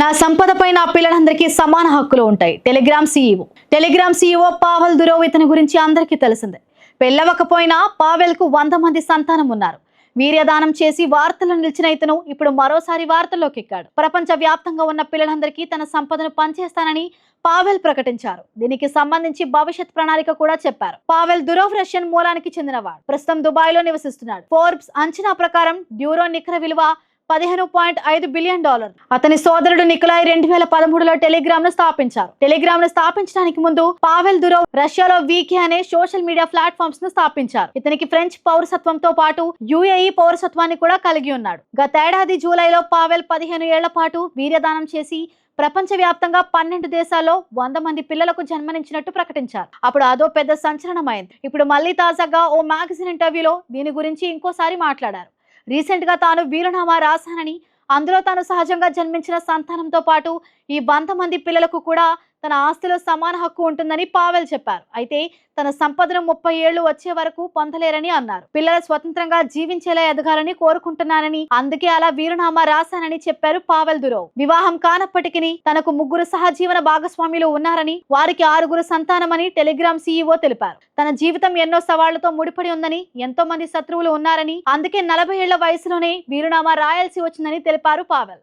నా సంపదపై నా పిల్లలందరికీ సమాన హక్కులు ఉంటాయి. Telegram CEO. Telegram CEO Pavel Durov ఇతని గురించి అందరికీ తెలిసిందే. పెళ్ళవకపోయినా పావెల్కు వంద మంది సంతానం ఉన్నారు. వీర్యదానం చేసి వార్తలు నిలిచిన ఇతను ఇప్పుడు మరోసారి వార్తల్లోకి ఎక్కాడు ప్రపంచ వ్యాప్తంగా ఉన్న పిల్లలందరికీ తన సంపదను పంచేస్తానని పావెల్ ప్రకటించారు. దీనికి సంబంధించి భవిష్యత్ ప్రణాళిక కూడా చెప్పారు. పావెల్ దురోవ్ రష్యన్ మూలానికి చెందినవాడు. ప్రస్తుతం దుబాయ్లో నివసిస్తున్నాడు. ఫోర్బ్స్ అంచనా ప్రకారం డ్యూరో నికర విలువ పదిహేను పాయింట్ ఐదు బిలియన్ డాలర్. అతని సోదరుడు నికులాయ్ రెండు వేల పదమూడులో టెలిగ్రామ్ను స్థాపించారు. టెలిగ్రామ్ను స్థాపించడానికి ముందు పావెల్ దురవ్ రష్యాలో వీకే అనే సోషల్ మీడియా ప్లాట్ఫామ్స్ను స్థాపించారు. ఇతనికి ఫ్రెంచ్ పౌరసత్వంతో పాటు యుఏఈ పౌరసత్వాన్ని కూడా కలిగి ఉన్నాడు. గతేడాది జూలైలో పావెల్ పదిహేను ఏళ్ళ పాటు వీర్యదానం చేసి ప్రపంచవ్యాప్తంగా పన్నెండు దేశాల్లో వంద మంది పిల్లలకు జన్మనించినట్టు ప్రకటించారు. అప్పుడు అదో పెద్ద సంచలనమైంది. ఇప్పుడు మళ్ళీ తాజాగా ఓ మ్యాగజైన్ ఇంటర్వ్యూలో దీని గురించి ఇంకోసారి మాట్లాడారు. రీసెంట్గా తాను వీరునామా రాశానని అందులో తాను సహజంగా జన్మించిన సంతానంతో పాటు ఈ వంద మంది పిల్లలకు కూడా తన ఆస్తిలో సమాన హక్కు ఉంటుందని పావెల్ చెప్పారు. అయితే తన సంపదను ముప్పై ఏళ్ళు వచ్చే వరకు పొందలేరని అన్నారు. పిల్లలు స్వతంత్రంగా జీవించేలా ఎదగాలని కోరుకుంటున్నానని అందుకే అలా వీరునామా రాశానని చెప్పారు పావెల్ దురోవ్ వివాహం కానప్పటికీ తనకు ముగ్గురు సహజీవన భాగస్వాములు ఉన్నారని వారికి ఆరుగురు సంతానమని టెలిగ్రామ్ సీఈఓ తెలిపారు. తన జీవితం ఎన్నో సవాళ్ళతో ముడిపడి ఉందని ఎంతో మంది శత్రువులు ఉన్నారని అందుకే నలభై ఏళ్ళ వయసులోనే వీరునామా రాయాల్సి వచ్చిందని తెలిపారు పావెల్.